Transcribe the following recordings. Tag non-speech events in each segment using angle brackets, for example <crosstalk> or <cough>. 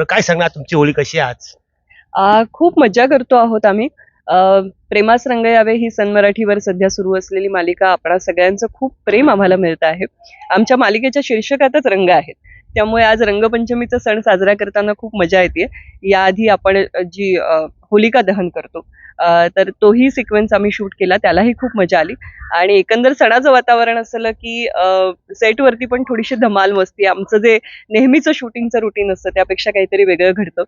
बरं काय सांगणार तुमची होळी कशी आहे आज? आ, खूप मज्जा करतो आहोत आम्ही. अ, प्रेमास रंग यावे ही सन मराठीवर सध्या सुरू असलेली मालिका. आपणा सगळ्यांचं खूप प्रेम आम्हाला मिळत आहे. आमच्या मालिकेच्या शीर्षकातच रंग आहेत. त्यामुळे आज रंगपंचमीचा सण साजरा करताना खूप मजा येते. याआधी आपण जी होलिका दहन करतो तर तोही सिक्वेन्स आम्ही शूट केला त्यालाही खूप मजा आली. आणि एकंदर सणाचं वातावरण असलं की सेटवरती पण थोडीशी धमाल मस्ती आमचं जे नेहमीचं शूटिंगचं रुटीन असतं त्यापेक्षा काहीतरी वेगळं घडतं.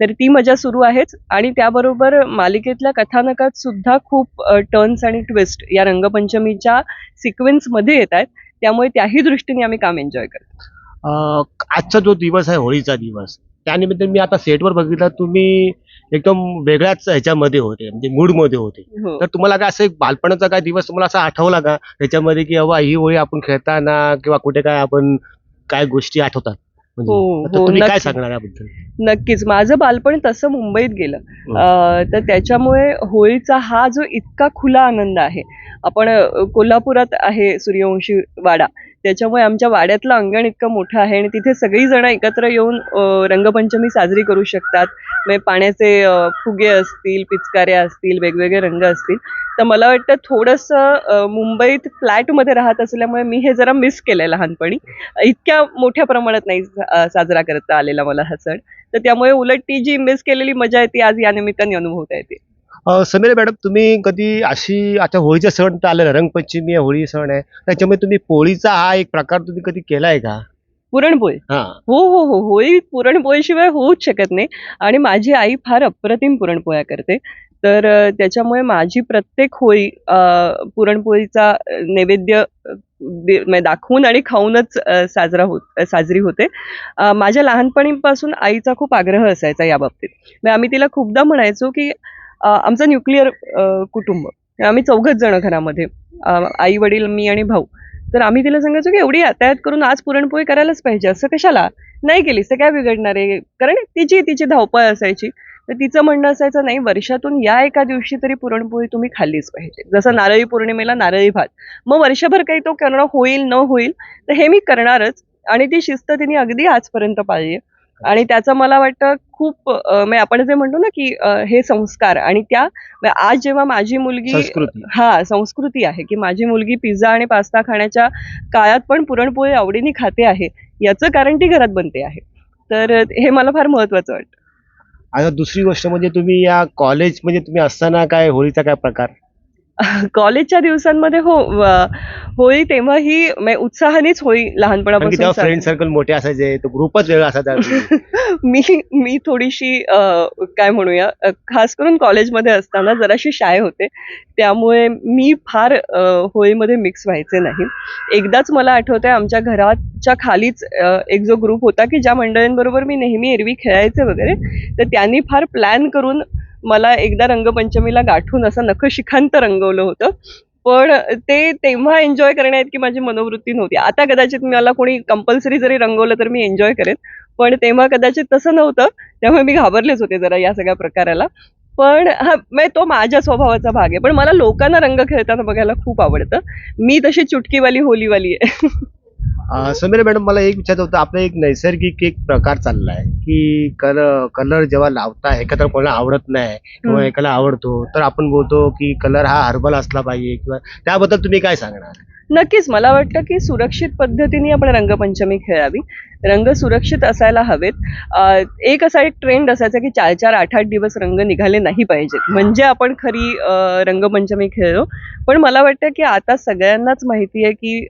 तर ती मजा सुरू आहेच. आणि त्याबरोबर मालिकेतल्या कथानकात सुद्धा खूप टर्न्स आणि ट्विस्ट या रंगपंचमीच्या सिक्वेन्समध्ये येत आहेत. त्यामुळे त्याही दृष्टीने आम्ही काम एन्जॉय करतो. आजचा जो दिवस आहे होळीचा दिवस त्यानिमित्त मी आता सेटवर बघितलं तुम्ही एकदम वेगळ्याच ह्याच्यामध्ये होते म्हणजे मूडमध्ये होते. हो. तर तुम्हाला काय असं एक बालपणाचा काय दिवस तुम्हाला असा आठवला का? त्याच्यामध्ये की बाबा ही होळी आपण खेळताना किंवा कुठे काय आपण काय गोष्टी आठवतात? म्हणजे हो, हो, तुम्ही काय नक्की. सांगणार याबद्दल? नक्कीच. माझं बालपण तसं मुंबईत गेलं. अं, तर त्याच्यामुळे होळीचा हा जो इतका खुला आनंद आहे आपण अं, कोल्हापुरात आहे सूर्यवंशी वाडा. त्याच्यामुळे आमच्या वाड्यातलं अंगण इतकं मोठं आहे आणि तिथे सगळी जण एकत्र येऊन रंगपंचमी साजरी करू शकतात. म्हणजे पाण्याचे फुगे असतील पिचकाऱ्या असतील वेगवेगळे रंग असतील. तर मला वाटतं थोडंसं मुंबईत फ्लॅटमध्ये राहत असल्यामुळे मी हे जरा मिस केलंय लहानपणी. इतक्या मोठ्या प्रमाणात नाही साजरा करता आलेला मला हा सण. तर त्यामुळे उलट ती जी मिस केलेली मजा आहे ती आज या निमित्ताने अनुभवता येते. समीर मॅडम तुम्ही कधी अशी आता होळीचा सण तर आलेला रंगपंचमी आहे होळी सण आहे त्याच्यामुळे तुम्ही पोळीचा हा एक प्रकार तुम्ही कधी केलाय का? पुरणपोळी? हा. हो हो हो होळी पुरणपोळीशिवाय होऊच शकत नाही. आणि माझी आई फार अप्रतिम पुरणपोळ्या करते. तर त्याच्यामुळे माझी प्रत्येक होळी पुरणपोळीचा नैवेद्य दाखवून आणि खाऊनच साजरा होत साजरी होते. माझ्या लहानपणीपासून आईचा खूप आग्रह असायचा या बाबतीत म्हणजे आम्ही तिला खूपदा म्हणायचो की आमचं न्यूक्लिअर कुटुंब. आम्ही चौघच जण घरामध्ये. आई वडील मी आणि भाऊ. तर आम्ही तिला सांगायचो की एवढी यातायात करून आज पुरणपोळी करायलाच पाहिजे. असं कशाला? नाही केलीस तर काय बिघडणार आहे? कारण तिची तिची धावपळ असायची. तर तिचं म्हणणं असायचं नाही वर्षातून या एका दिवशी तरी पुरणपोळी तुम्ही खाल्लीच पाहिजे. जसं नारळी पौर्णिमेला नारळी भात. मग वर्षभर काही तो करणं होईल न होईल तर हे मी करणारच. आणि ती शिस्त तिने अगदी आजपर्यंत पाळली आहे. आणि त्याचं मला वाटतं खूप म्हणजे आपण जे म्हणतो ना की हे संस्कार आणि त्या म्हणजे आज जेव्हा माझी मुलगी हा संस्कृती आहे की माझी मुलगी पिझ्झा आणि पास्ता खाण्याच्या काळात पण पुरणपोळी आवडीने खाते आहे याचं कारण ती घरात बनते आहे. तर हे मला फार महत्वाचं वाटतं. आता दुसरी गोष्ट म्हणजे तुम्ही या कॉलेज म्हणजे तुम्ही असताना काय होळीचा काय प्रकार? <laughs> कॉलेजच्या दिवसांमध्ये हो होळी तेव्हाही उत्साहानेच होळी लहानपणापासून फ्रेंड सर्कल मोठे असायचे तो ग्रुपच वेगळा असायचा. <laughs> मी मी थोडीशी काय म्हणूया खास करून कॉलेजमध्ये असताना जराशी शाय होते. त्यामुळे मी फार होळीमध्ये मिक्स व्हायचे नाही. एकदाच मला आठवतंय आमच्या घराच्या खालीच एक जो ग्रुप होता की ज्या मंडळींबरोबर मी नेहमी एरवी खेळायचे वगैरे तर त्यांनी फार प्लॅन करून मला एकदा रंगपंचमीला गाठून असं नखशिखांत रंगवलं होतं. पण ते तेव्हा एन्जॉय करण्याइतकी माझी मनोवृत्ती नव्हती. आता कदाचित मला कोणी कंपल्सरी जरी रंगवलं तर मी एन्जॉय करेन. पण तेव्हा कदाचित तसं नव्हतं. त्यामुळे मी घाबरलेच होते जरा या सगळ्या प्रकाराला. पण हा म्हणजे तो माझ्या स्वभावाचा भाग आहे. पण मला लोकांना रंग खेळताना बघायला खूप आवडतं. मी तशी चुटकीवाली होलीवाली आहे. <laughs> समीर मॅडम मला एक विचारायचं होतं. आपला एक नैसर्गिक एक प्रकार चाललाय की कलर कलर जेव्हा लावता एखादा कोणाला आवडत नाही किंवा. एकाला आवडतो तर आपण बोलतो की कलर हा हर्बल असला पाहिजे किंवा त्याबद्दल तुम्ही काय सांगणार? नक्कीच. मला वाटतं की सुरक्षित पद्धतीने आपण रंगपंचमी खेळावी. रंग सुरक्षित असायला हवेत. एक असा एक ट्रेंड असायचा की चार चार आठ आठ दिवस रंग निघाले नाही पाहिजेत. म्हणजे आपण खरी रंगपंचमी खेळलो. पण मला वाटतं की आता सगळ्यांनाच माहिती आहे की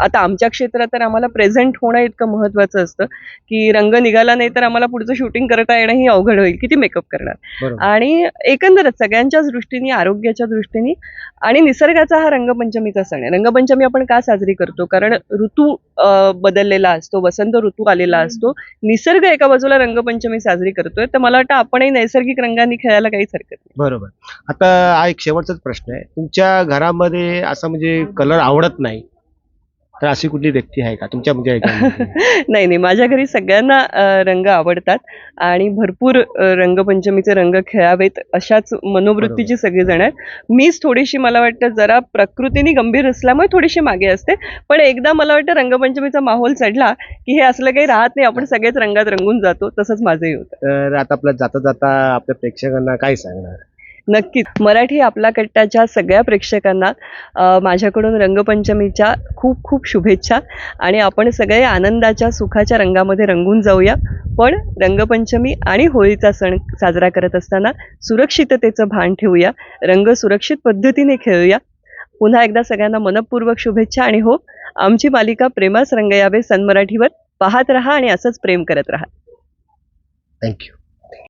आता आमच्या क्षेत्रात तर आम्हाला प्रेझेंट होणं इतकं महत्वाचं असतं की रंग निघाला नाही तर आम्हाला पुढचं शूटिंग करता येणं ही अवघड होईल किती मेकअप करणार? आणि एकंदरच सगळ्यांच्याच दृष्टीने आरोग्याच्या दृष्टीने आणि निसर्गाचा हा रंगपंचमीचा सण आहे. रंगपंचमी आपण का साजरी करतो? कारण ऋतू बदललेला असतो वसंत ऋतू आलेला असतो. निसर्ग एका बाजूला रंगपंचमी साजरी करतोय तर मला वाटतं आपणही नैसर्गिक रंगांनी खेळायला काहीच हरकत नाही. बरोबर. आता हा एक शेवटचाच प्रश्न आहे. तुमच्या घरामध्ये असं म्हणजे कलर आवडत नाही. तर अशी कुठली व्यक्ती आहे का? तुमच्या म्हणजे? <laughs> नाही नाही. माझ्या घरी सगळ्यांना रंग आवडतात आणि भरपूर रंगपंचमीचे रंग खेळावेत अशाच मनोवृत्तीची सगळेजण आहेत. मीच थोडीशी मला वाटतं जरा प्रकृतीने गंभीर असल्यामुळे थोडीशी मागे असते. पण एकदा मला वाटतं रंगपंचमीचा माहोल चढला की हे असलं काही राहत नाही. आपण सगळेच रंगात रंगून जातो. तसंच माझंही होतं. तर आता आपलं जाता जाता आपल्या प्रेक्षकांना काय सांगणार? नक्कीच. मराठी आपला कट्टाच्या सगळ्या प्रेक्षकांना माझ्याकडून रंगपंचमीच्या खूप खूप शुभेच्छा आणि आपण सगळे आनंदाच्या सुखाच्या रंगामध्ये रंगून जाऊया. पण रंगपंचमी आणि होळीचा सण साजरा करत असताना सुरक्षिततेचं भान ठेवूया. रंग सुरक्षित पद्धतीने खेळूया. पुन्हा एकदा सगळ्यांना मनपूर्वक शुभेच्छा आणि हो आमची मालिका प्रेमास रंग यावे सन मराठीवर. पाहत राहा आणि असंच प्रेम करत राहा. थँक्यू